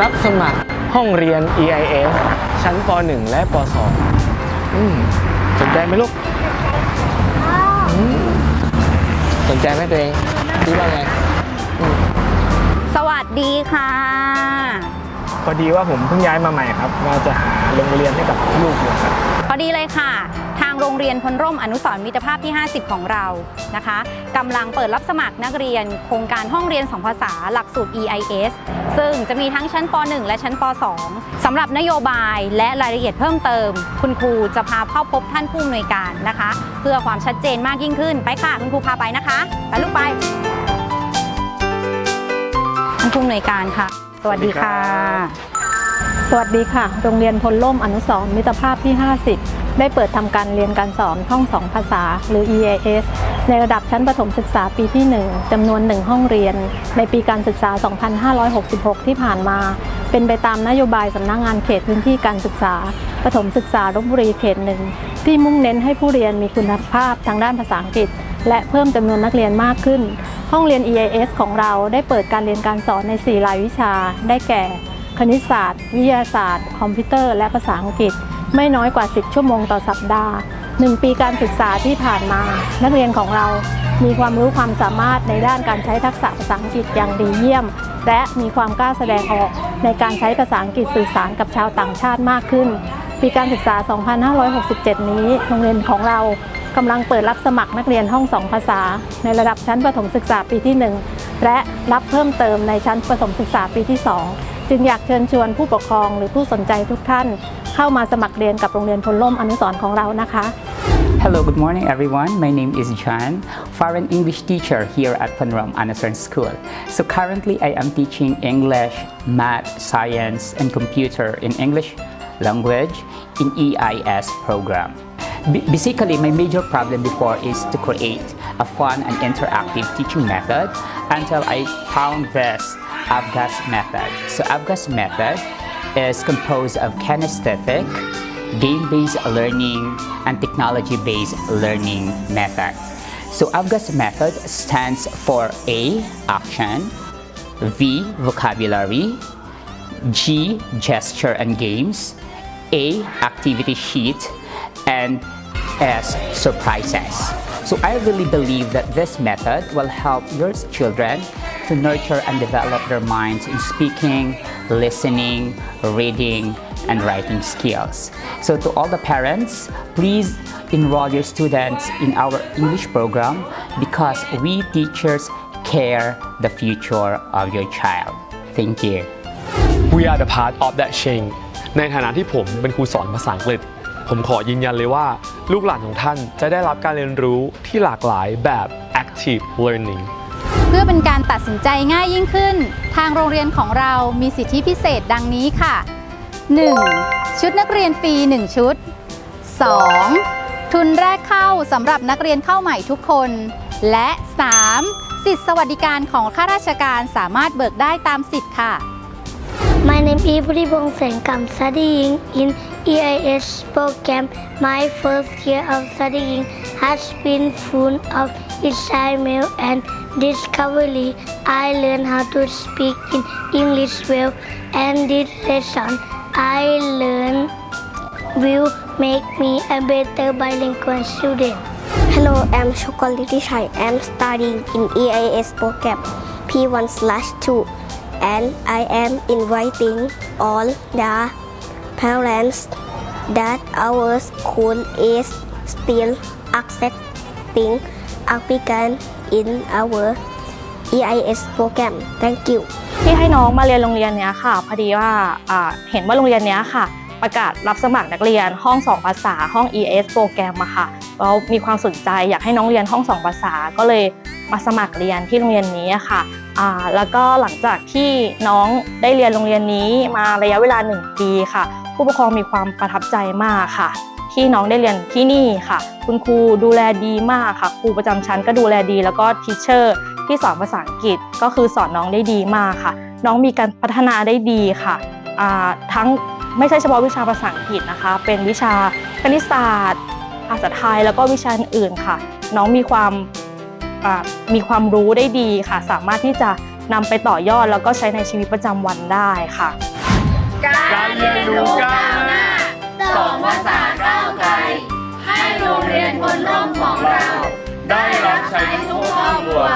รับสมัครห้องเรียน EIS ชั้นป .1 และป .2 อืมสนใจไหมลูกอืมสนใจไหมตัวเองคิดว่าไงสวัสดีค่ะ พอดีว่าผมเพิ่งย้ายมาใหม่ครับว่าจะหาโรงเรียนให้กับลูกอยู่ครับพอ ดีเลยค่ะ ทางโรงเรียนพลร่มอนุสรณ์มิตรภาพที่ 50 ของเรานะคะกำลังเปิดรับสมัครนักเรียน โครงการห้องเรียน 2 ภาษาหลักสูตร EIS ซึ่งจะมีทั้งชั้นป .1 และชั้นป .2 สำหรับนโยบายและรายละเอียดเพิ่มเติม คุณครูจะพาเข้าพบท่านผู้อำนวยการนะคะ เพื่อความชัดเจนมากยิ่งขึ้นไปค่ะ คุณครูพาไปนะคะไปลูกไปท่านผู้อำนวยการค่ะ สวัสดีค่ะสวัสดีค่ะ โรงเรียนพลล่มอนุสรณ์มิตรภาพที่ 50 ได้เปิดทำการเรียนการสอนห้องสองภาษาหรือ EAS ในระดับชั้นประถมศึกษาปีที่ 1จำนวน 1 ห้องเรียน ในปีการศึกษา 2566 ที่ผ่านมา เป็นไปตามนโยบายสำนักงงานเขตพื้นที่การศึกษาประถมศึกษาลบบุรีเขตหนึ่งที่มุ่งเน้นให้ผู้เรียนมีคุณภาพทางด้านภาษาอังกฤษ และเพิ่มจำนวนนักเรียนมากขึ้น ห้องเรียน EAS ของเราได้เปิดการเรียนการสอนใน 4 รายวิชา ได้แก่ คณิตศาสตร์ วิทยาศาสตร์ คอมพิวเตอร์ และภาษาอังกฤษ ไม่น้อยกว่า 10 ชั่วโมงต่อสัปดาห์ 1 ปีการศึกษาที่ผ่านมา นักเรียนของเรามีความรู้ความสามารถในด้านการใช้ทักษะภาษาอังกฤษอย่างดีเยี่ยม และมีความกล้าแสดงออกในการใช้ภาษาอังกฤษสื่อสารกับชาวต่างชาติมากขึ้น ปีการศึกษา 2567 นี้ โรงเรียนของเรากำลังเปิดรับสมัครนักเรียนห้องสองภาษา ในระดับชั้นประถมศึกษาปีที่ 1 และรับเพิ่มเติมในชั้นประถมศึกษาปีที่ 2 จึงอยากเชิญชวนผู้ปกครองหรือผู้สนใจทุกท่าน เข้ามาสมัครเรียนกับโรงเรียนพลล่มอนุสรณ์ของเรานะคะ Hello, good morning everyone. My name is John, foreign English teacher here at Panram Anderson School. So currently I am teaching English, math, science, and computer in English language in EIS program. B- basically, my major problem before is to create a fun and interactive teaching method until I found this AVGAS method. So AVGAS method is composed of kinesthetic, game-based learning and technology-based learning method. So AVGAS method stands for A, action, V, vocabulary, G, gesture and games, A, activity sheet, and S, surprises. So I really believe that this method will help your children to nurture and develop their minds in speaking, listening, reading, and writing skills. So to all the parents, please enroll your students in our English program because we teachers care the future of your child. Thank you. We are the part of that change ในฐานะที่ผมเป็นครูสอนภาษาอังกฤษ ผมขอยืนยันเลยว่า ลูกหลานของท่านจะได้รับการเรียนรู้ที่หลากหลายแบบ active learning เ พื่อเป็นการตัดสินใจง่ายยิ่งขึ้น ทางโรงเรียนของเรามีสิทธิพิเศษดังนี้ค่ะ 1. ชุดนักเรียนฟรี 1 ชุด 2. ทุนแรกเข้าสำหรับนักเรียนเข้าใหม่ทุกคน และ 3. สิทธิสวัสดิการของข้าราชการสามารถเบิกได้ตามสิทธิ์ค่ะ My name is Puribong Senkam, studying in EIS program. My first year of studying has been full of excitement and discovery. I learned how to speak in English well, and this lesson I learned will make me a better bilingual student. Hello, I'm Chocolate Chai. I'm studying in EIS program P1 slash 2 and I am inviting all the parents that our school is still accepting applicants in our EIS program. Thank you. ที่ให้น้องมาเรียนโรงเรียนเนี้ยค่ะ พอดีว่าอ่าเห็นว่าโรงเรียนเนี้ยค่ะ ประกาศรับสมัครนักเรียนห้อง 2 ภาษาห้อง EIS โปรแกรมอะค่ะเรามีความสนใจอยากให้น้องเรียนห้อง 2 ภาษาก็เลยมาสมัครเรียนที่โรงเรียนนี้ค่ะอ่าแล้วก็หลังจากที่น้องได้เรียนโรงเรียนนี้มาระยะเวลา 1 ปีค่ะ ผู้ปกครองมีความประทับใจมากค่ะ ที่น้องได้เรียนที่นี่ค่ะ คุณครูดูแลดีมากค่ะ ครูประจำชั้นก็ดูแลดี แล้วก็ทีเชอร์ที่สอนภาษาอังกฤษก็คือสอนน้องได้ดีมากค่ะ น้องมีการพัฒนาได้ดีค่ะทั้งไม่ใช่เฉพาะวิชาภาษาอังกฤษนะคะ เป็นวิชาคณิตศาสตร์ ภาษาไทยแล้วก็วิชาอื่นค่ะ น้องมีความมีความรู้ได้ดีค่ะ สามารถที่จะนำไปต่อยอดแล้วก็ใช้ในชีวิตประจำวันได้ค่ะ การเรียนรู้กาวหน้า สองวสาก้าวไกล ให้โรงเรียนบนร่มของเรา ได้รับใช้ทุกครอบครัว